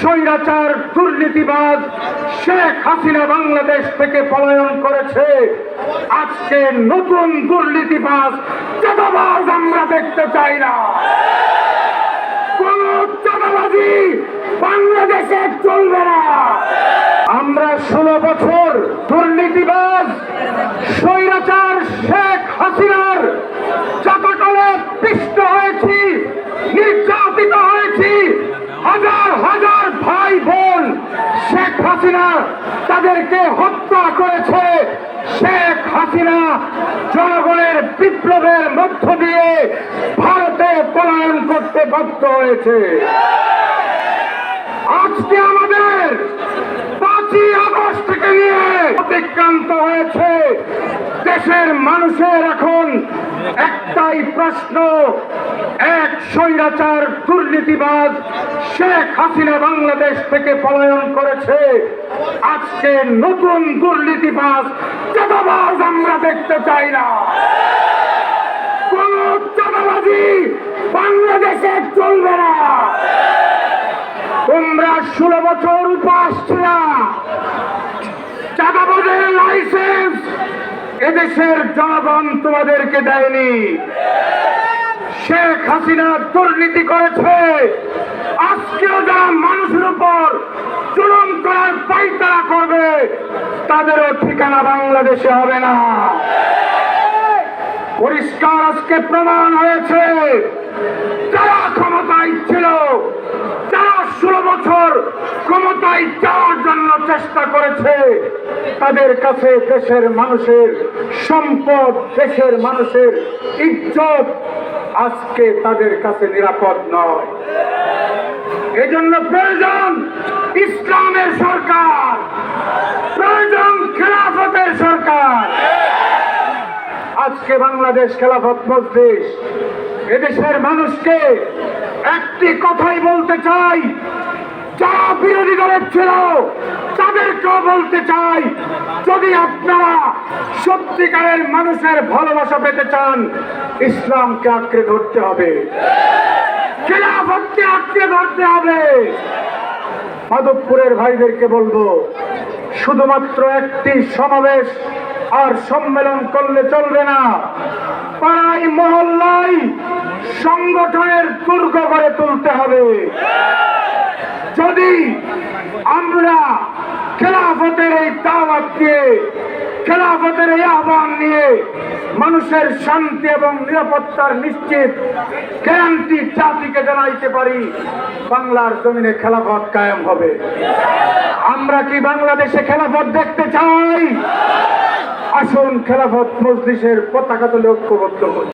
স্বৈরাচার দুর্নীতিবাদ শেখ হাসিনা বাংলাদেশ থেকে পলায়ন করেছে। আজকে নতুন দুর্নীতিবাজ চাঁদাবাজ আমরা দেখতে চাই না। কোন চাঁদাবাজি বাংলাদেশে চলবে না। আমরা ষোলো বছর দুর্নীতিবাজ, স্বৈরাচার তাদেরকে হত্যা করেছে শেখ হাসিনা জনগণের বিপ্লবের মধ্য দিয়ে ভারতে পলায়ন করতে বাধ্য হয়েছে। আজকে আমাদের পাঁচই আগস্ট থেকে নিয়ে অতিক্রান্ত হয়েছে। দেশের মানুষের এখন একটাই প্রশ্ন, এক স্বৈরাচার দুর্নীতিবাজ শেখ হাসিনা বাংলাদেশ থেকে পলায়ন করেছে। আজকে নতুন দুর্নীতিবাজ চাঁদাবাজ আমরা দেখতে চাই না। কোন চাঁদাবাজি বাংলাদেশে চলবে না। তোমরা ষোলো বছর উপাস এদেশের জনগণ তোমাদেরকে দেয়নি। শেখ হাসিনা দুর্নীতি করেছে। আজকেও যারা মানুষের উপর জুলুম করার পাইতারা করবে, তাদেরও ঠিকানা বাংলাদেশে হবে না। পরিষ্কার আজকে প্রমাণ হয়েছে, যারা ক্ষমতায় ছিল, যারা ষোলো বছর ক্ষমতায় চেষ্টা করেছে, তাদের কাছে দেশের মানুষের সম্পদ, দেশের মানুষের ইজ্জত আজকে তাদের কাছে নিরাপদ নয়। এজন্য প্রয়োজন ইসলামের সরকার, প্রয়োজন খেলাফতের সরকার। আজকে বাংলাদেশ খেলাফত মজলিস, এদেশের মানুষকে একটি কথাই বলতে চাই, যারা বিরোধী দলের ছিল তাদেরকেও বলতে চাই, যদি আপনারা সত্যিকারের মানুষের ভালোবাসা পেতে চান, ইসলামকে আঁকড়ে ধরতে হবে। খেলাফতকে আঁকড়ে ধরতে হবে। মাধবপুরের ভাইদেরকে বলব, শুধুমাত্র একটি সমাবেশ আর সম্মেলন করলে চলবে না। পাড়ায়, মহল্লায় সংগঠনের দুর্গ করে তুলতে হবে। যদি আমরা খেলাফতের এই দাওয়াত দিয়ে, খেলাফতের এই আহ্বান নিয়ে মানুষের শান্তি এবং নিরাপত্তার নিশ্চিত গ্যারান্টি জাতিকে জানাইতে পারি, বাংলার জমিনে খেলাফত কায়েম হবে। আমরা কি বাংলাদেশে খেলাফত দেখতে চাই? আসুন খেলাফত মজলিসের পতাকা তুলে ঐক্যবদ্ধ হই।